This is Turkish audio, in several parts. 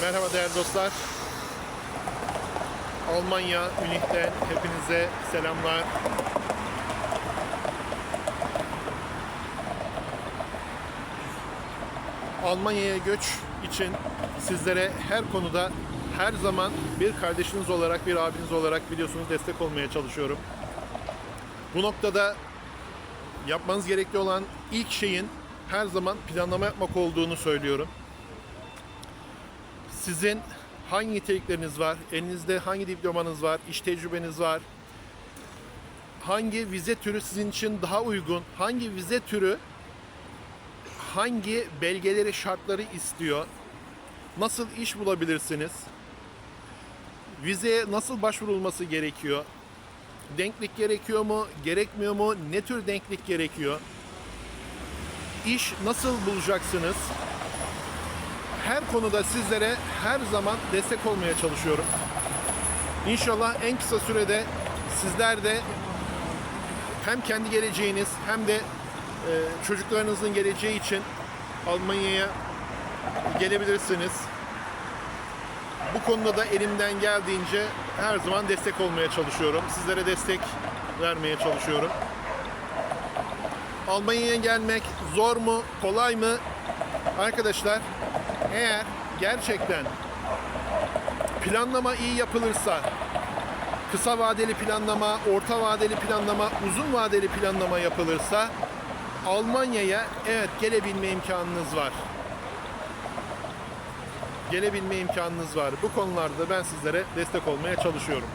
Merhaba değerli dostlar. Almanya, Münih'ten hepinize selamlar. Almanya'ya göç için sizlere her konuda her zaman bir kardeşiniz olarak, bir abiniz olarak biliyorsunuz destek olmaya çalışıyorum. Bu noktada yapmanız gerekli olan ilk şeyin her zaman planlama yapmak olduğunu söylüyorum. Sizin hangi nitelikleriniz var, elinizde hangi diplomanız var, iş tecrübeniz var, hangi vize türü sizin için daha uygun, hangi vize türü hangi belgeleri, şartları istiyor, nasıl iş bulabilirsiniz, vizeye nasıl başvurulması gerekiyor, denklik gerekiyor mu, gerekmiyor mu, ne tür denklik gerekiyor, iş nasıl bulacaksınız, her konuda sizlere her zaman destek olmaya çalışıyorum. İnşallah en kısa sürede sizler de hem kendi geleceğiniz hem de e, çocuklarınızın geleceği için Almanya'ya gelebilirsiniz. Bu konuda da elimden geldiğince her zaman destek olmaya çalışıyorum. Sizlere destek vermeye çalışıyorum. Almanya'ya gelmek zor mu, kolay mı? Arkadaşlar eğer gerçekten planlama iyi yapılırsa, kısa vadeli planlama, orta vadeli planlama, uzun vadeli planlama yapılırsa Almanya'ya evet gelebilme imkanınız var. Gelebilme imkanınız var. Bu konularda ben sizlere destek olmaya çalışıyorum.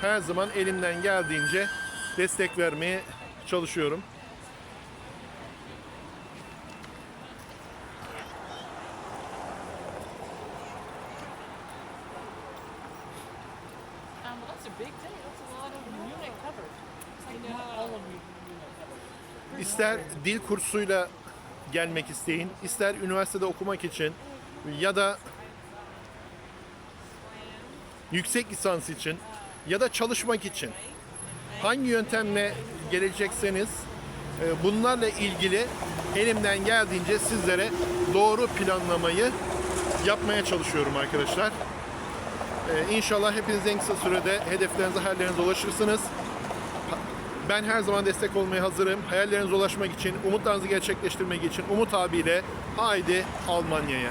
Her zaman elimden geldiğince destek vermeye çalışıyorum. That's a big day. That's a lot of unit covered. You know, all of you unit. İster dil kursuyla gelmek isteyin, ister üniversitede okumak için ya da yüksek lisans için ya da çalışmak için hangi yöntemle gelecekseniz e, bunlarla ilgili elimden geldiğince sizlere doğru planlamayı yapmaya çalışıyorum arkadaşlar. E, İnşallah hepiniz en kısa sürede hedeflerinize, hayallerinize ulaşırsınız. Ben her zaman destek olmaya hazırım. Hayallerinize ulaşmak için, umutlarınızı gerçekleştirmek için Umut abiyle haydi Almanya'ya.